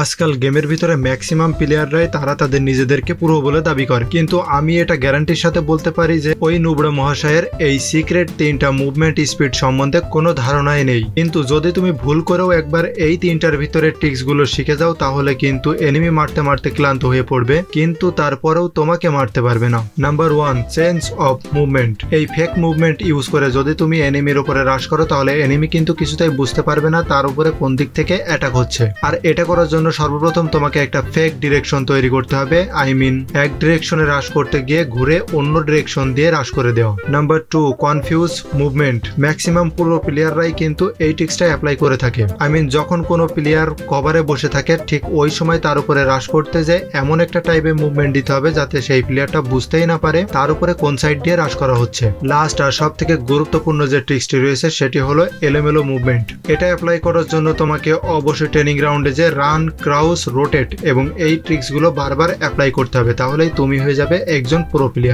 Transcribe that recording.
আজকাল গেমের ভিতরে ম্যাক্সিমাম প্লেয়াররাই তারা তাদের নিজেদেরকে পুরো বলে দাবি করে। কিন্তু আমি এটা গ্যারান্টির সাথে বলতে পারি যে, ওই নুবড়া মহাশয়ের এই সিক্রেট তিনটা মুভমেন্ট স্পিড সম্বন্ধে কোনো ধারণাই নেই। কিন্তু যদি তুমি ভুল করেও একবার এই তিনটার ভিতরে ট্রিক্সগুলো শিখে যাও, তাহলে কিন্তু এনিমি মারতে মারতে ক্লান্ত হয়ে পড়বে। কিন্তু তারপরেও তোমাকে মারতে পারবে না। Number one change of movement এই ফেক মুভমেন্ট ইউজ করে যদি তুমি এনিমির উপরে হ্রাস করো, তাহলে এনিমি কিন্তু কিছুতেই বুঝতে পারবে না তার উপরে কোন দিক থেকে অ্যাটাক হচ্ছে। আর এটা করার জন্য সর্বপ্রথম তোমাকে একটা ফেক ডিরেকশন তৈরি করতে হবে। আই মিন এক ডিরেকশনে হ্রাস করতে গিয়ে ঘুরে অন্য ডিরেকশন দিয়ে হ্রাস করে দেওয়া number two confuse movement maximum পুরো প্লেয়াররাই কিন্তু এই ট্রিক্সটা অ্যাপ্লাই করে থাকে। আই মিন যখন কোনো প্লেয়ার কভারে বসে থাকে, ঠিক ওই সময় তার উপরে হ্রাস করতে যায় এমন একটা টাইপের মুভমেন্ট দিতে হবে যাতে সেই প্লেয়ারটা বুঝতেই না পারে তার উপরে কোন সাইড দিয়ে হ্রাস করা হচ্ছে। লাস্ট আর সব থেকে গুরুত্বপূর্ণ যে ট্রিক্সটি রয়েছে, সেটি হলো এলোমেলো মুভমেন্ট এটা অ্যাপ্লাই করার জন্য তোমাকে অবশ্যই ট্রেনিং গ্রাউন্ডে যে রান ক্রাউস রোটেট এবং এই ট্রিক্সগুলো বারবার অ্যাপ্লাই করতে হবে, তাহলেই তুমি হয়ে যাবে একজন প্রো প্লেয়ার।